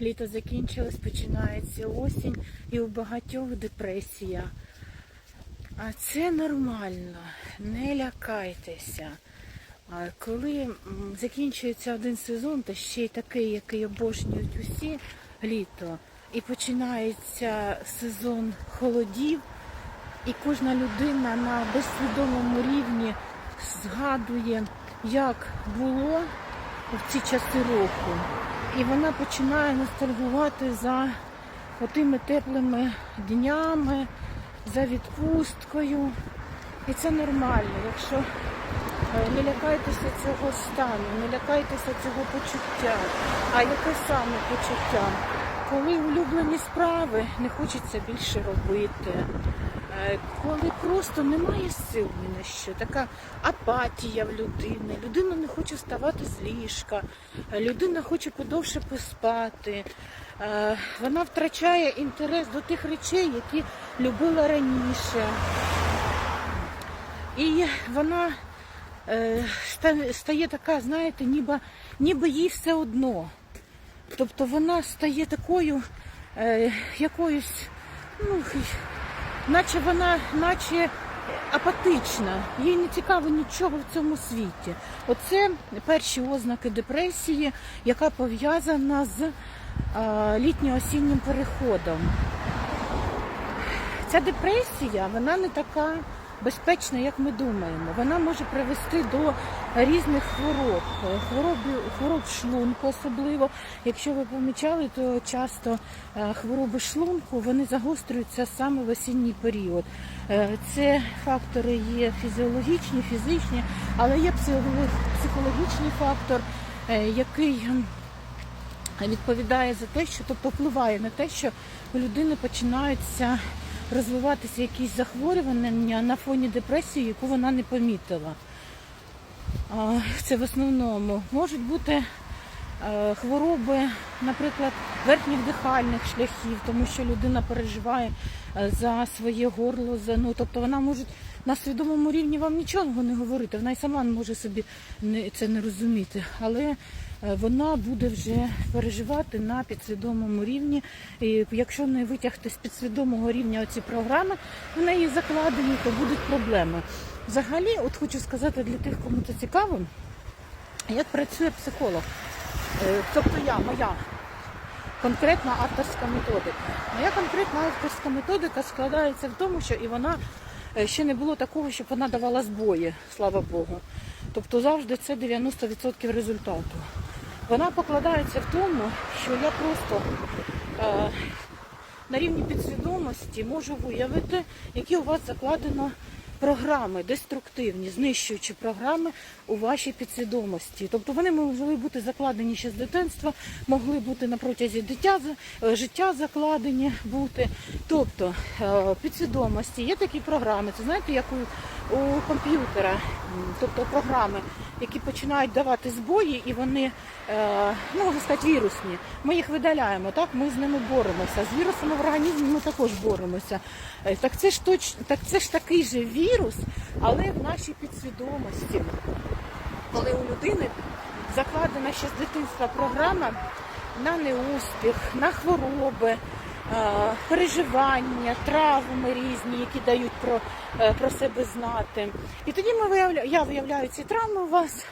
Літо закінчилось, починається осінь і у багатьох депресія. А це нормально, не лякайтеся. Коли закінчується один сезон, та ще й такий, який обожнюють усі літо, і починається сезон холодів, і кожна людина на безсвідомому рівні згадує, як було в ці часи року. І вона починає ностальгувати за отими теплими днями, за відпусткою. І це нормально, якщо е, не лякайтеся цього стану, не лякайтеся цього почуття. А яке саме почуття? Коли улюблені справи не хочеться більше робити, коли просто немає сил ні на що, така апатія в людини, людина не хоче вставати з ліжка, е, людина хоче подовше поспати, е, вона втрачає інтерес до тих речей, які любила раніше. І вона е, стає така, знаєте, ніби, ніби їй все одно. Тобто вона стає такою е, якоюсь, ну, наче вона, наче апатична, їй не цікаво нічого в цьому світі. Оце перші ознаки депресії, яка пов'язана з е, літньо-осіннім переходом. Ця депресія, вона не така безпечна, як ми думаємо. Вона може привести до різних хвороб, Е, хвороб, хвороб шлунку особливо. Якщо ви помічали, то часто е, хвороби шлунку вони загострюються саме в осінній період. Е, Це фактори є фізіологічні, фізичні, але є психологічний фактор, який відповідає за те, що тобто впливає на те, що у людини починаються розвиватися якісь захворювання на фоні депресії, яку вона не помітила. Це в основному можуть бути е, хвороби, наприклад, верхніх дихальних шляхів, тому що людина переживає е, за своє горло, за ну тобто вона може на свідомому рівні вам нічого не говорити, вона й сама може собі це не розуміти, але вона буде вже переживати на підсвідомому рівні. І якщо не витягти з підсвідомого рівня оці програми, в неї закладені, то будуть проблеми. Взагалі, от хочу сказати для тих, кому це цікаво, як працює психолог. Е, Тобто я, моя конкретна авторська методика. Моя конкретна авторська методика складається в тому, що і вона е, ще не було такого, щоб вона давала збої, слава Богу. Тобто завжди це 90% результату. Вона покладається в тому, що я просто е, на рівні підсвідомості можу виявити, які у вас закладено програми, деструктивні, знищуючі програми у вашій підсвідомості. Тобто вони могли бути закладені ще з дитинства, могли бути на протязі дитя, е, життя закладені бути. Тобто е, підсвідомості є такі програми. Це знаєте, як у, у комп'ютера, тобто програми, які починають давати збої, і вони, е, ну можна сказати, вірусні. Ми їх видаляємо, так ми з ними боремося. З вірусами в організмі ми також боремося. Е, Так це ж точ, так це ж такий же вірус, але в нашій підсвідомості, коли у людини закладена ще з дитинства програма на неуспіх, на хвороби, переживання, травми різні, які дають про, е, про себе знати. І тоді ми виявля... я виявляю ці травми у вас.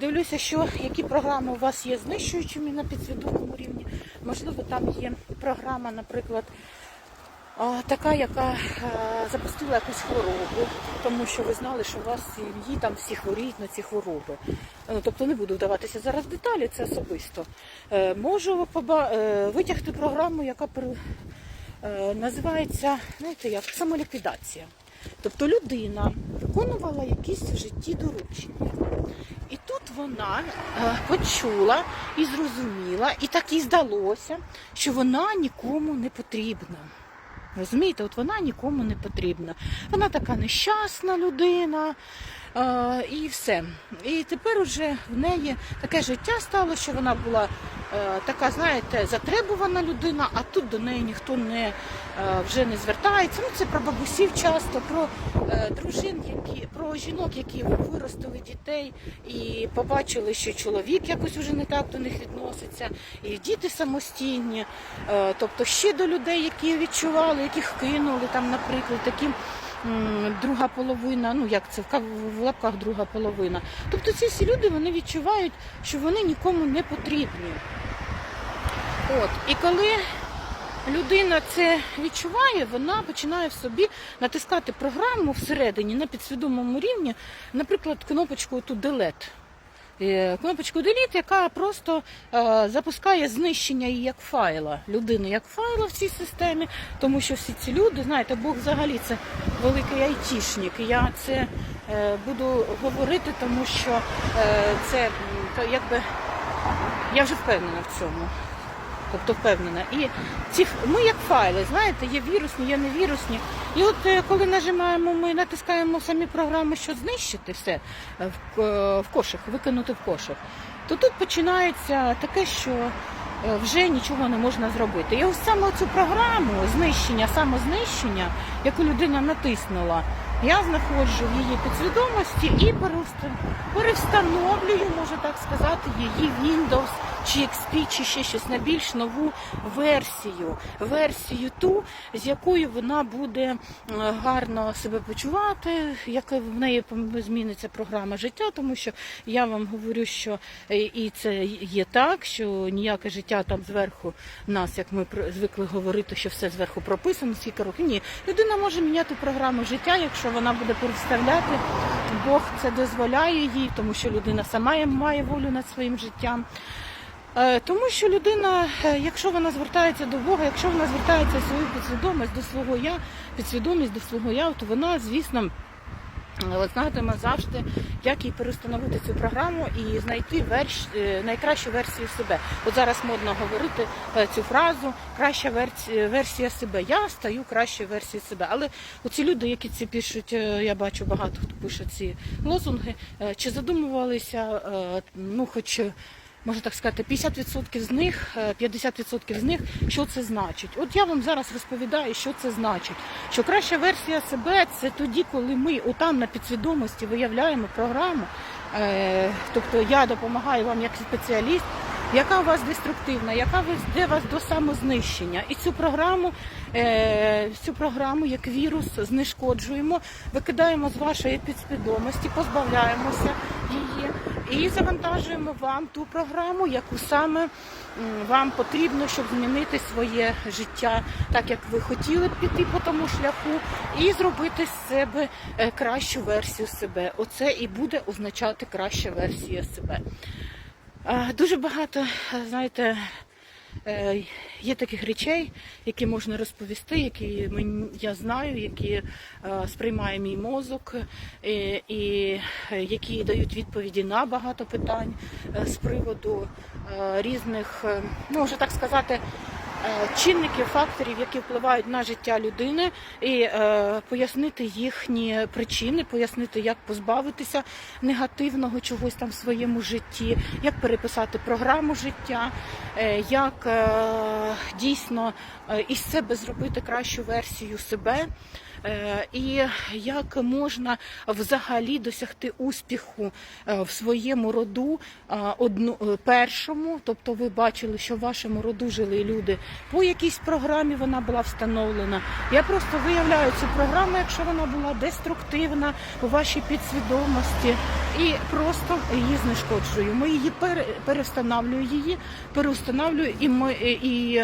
Дивлюся, що які програми у вас є знищуючими на підсвідомому рівні. Можливо, там є програма, наприклад, така, яка е, запустила якусь хворобу, тому що ви знали, що у вас сім'ї там всі хворіють на ці хвороби. Е, Тобто не буду вдаватися зараз в деталі, це особисто. Е, Можу поба- витягти програму, яка називається знаєте, як самоліквідація. Тобто людина виконувала якісь в житті доручення. І тут вона почула і зрозуміла, і так їй здалося, що вона нікому не потрібна. Розумієте, от вона нікому не потрібна. Вона така нещасна людина, і все. І тепер уже в неї таке життя стало, що вона була е, така, знаєте, затребувана людина, а тут до неї ніхто не е, вже не звертається. Ну це про бабусів часто, про е, дружин, які про жінок, які виростили дітей і побачили, що чоловік якось вже не так до них відноситься, і діти самостійні. Тобто ще до людей, які відчували, яких кинули там, наприклад, такі. Друга половина, ну як це в лапках друга половина. Тобто ці всі люди вони відчувають, що вони нікому не потрібні. От. І коли людина це відчуває, вона починає в собі натискати програму всередині на підсвідомому рівні, наприклад, кнопочку тут Delete. Е, Кнопочку Delete, яка просто е, запускає знищення її як файла, людини як файла в цій системі, тому що всі ці люди, знаєте, Бог взагалі це великий айтішник. Я це е, буду говорити, тому що це якби я вже впевнена в цьому. Тобто впевнена. І ці ми як файли, знаєте, є вірусні, є невірусні. І от е, коли нажимаємо, ми натискаємо самі програми, що знищити все е, в, е, в кошик, викинути в кошик, то тут починається таке, що вже нічого не можна зробити. І ось саме цю програму знищення, самознищення, яку людина натиснула, я знаходжу в її підсвідомості і перевстановлюю, можу так сказати, її Windows чи XP, чи ще щось на більш нову версію. Версію ту, з якою вона буде е, гарно себе почувати, як в неї зміниться програма життя, тому що я вам говорю, що е, і це є так, що ніяке життя там зверху нас, як ми звикли говорити, що все зверху прописано, скільки років. Ні, людина може міняти програму життя, якщо вона буде переставляти. Бог це дозволяє їй, тому що людина сама має волю над своїм життям. Е, Тому що людина, е, якщо вона звертається до Бога, якщо вона звертається в свою підсвідомість до свого я, підсвідомість до свого я, то вона, звісно, е, знатиме завжди, як їй перестановити цю програму і знайти верш, найкращу версію себе. От зараз модно говорити цю фразу краща версія, себе. Я стаю кращою версією себе. Але оці люди, які ці пишуть, я бачу багато хто пише ці лозунги, чи задумувалися, ну хоч. Е, можна так сказати, 50% з них, е, 50% з них, що це значить. От я вам зараз розповідаю, що це значить. Що краща версія себе це тоді, коли ми отам на підсвідомості виявляємо програму. Е, тобто я допомагаю вам як спеціаліст, яка у вас деструктивна, яка веде вас до самознищення. І цю програму, е, цю програму як вірус знешкоджуємо, викидаємо з вашої підсвідомості, позбавляємося її і завантажуємо вам ту програму, яку саме вам потрібно, щоб змінити своє життя, так як ви хотіли б піти по тому шляху, і зробити з себе е, кращу версію себе. Оце і буде означати краща версія себе. Дуже багато, е, знаєте, є таких речей, які можна розповісти, які я знаю, які е, сприймає мій мозок, е, і е, які дають відповіді на багато питань е, з приводу е, різних, е, ну вже так сказати. Е, Чинників, факторів, які впливають на життя людини, і е, пояснити їхні причини, пояснити, як позбавитися негативного чогось там в своєму житті, як переписати програму життя, е, як дійсно із себе зробити кращу версію себе. Е, І як можна взагалі досягти успіху е, в своєму роду е, одну першому, тобто ви бачили, що в вашому роду жили люди по якійсь програмі вона була встановлена. Я просто виявляю цю програму, якщо вона була деструктивна у вашій підсвідомості, і просто її знешкоджую. Ми її пере, її, переустановлюю, і ми і.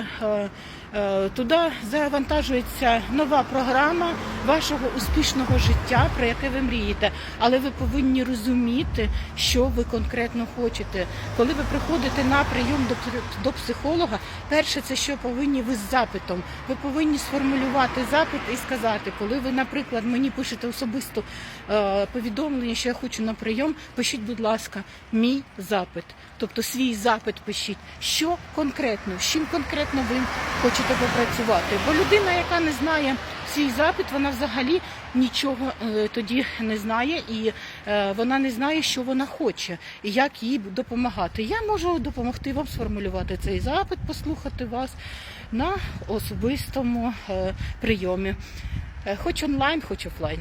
Е, Туди завантажується нова програма вашого успішного життя, про яке ви мрієте. Але ви повинні розуміти, що ви конкретно хочете. Коли ви приходите на прийом до, психолога, перше це що повинні ви з запитом. Ви повинні сформулювати запит і сказати, коли ви, наприклад, мені пишете особисто е, повідомлення, що я хочу на прийом, пишіть, будь ласка, мій запит. Тобто свій запит пишіть, що конкретно, з чим конкретно ви хочете попрацювати. Бо людина, яка не знає свій запит, вона взагалі нічого е, тоді не знає і е, вона не знає, що вона хоче і як їй допомагати. Я можу допомогти вам сформулювати цей запит, послухати вас на особистому е, прийомі, хоч онлайн, хоч офлайн.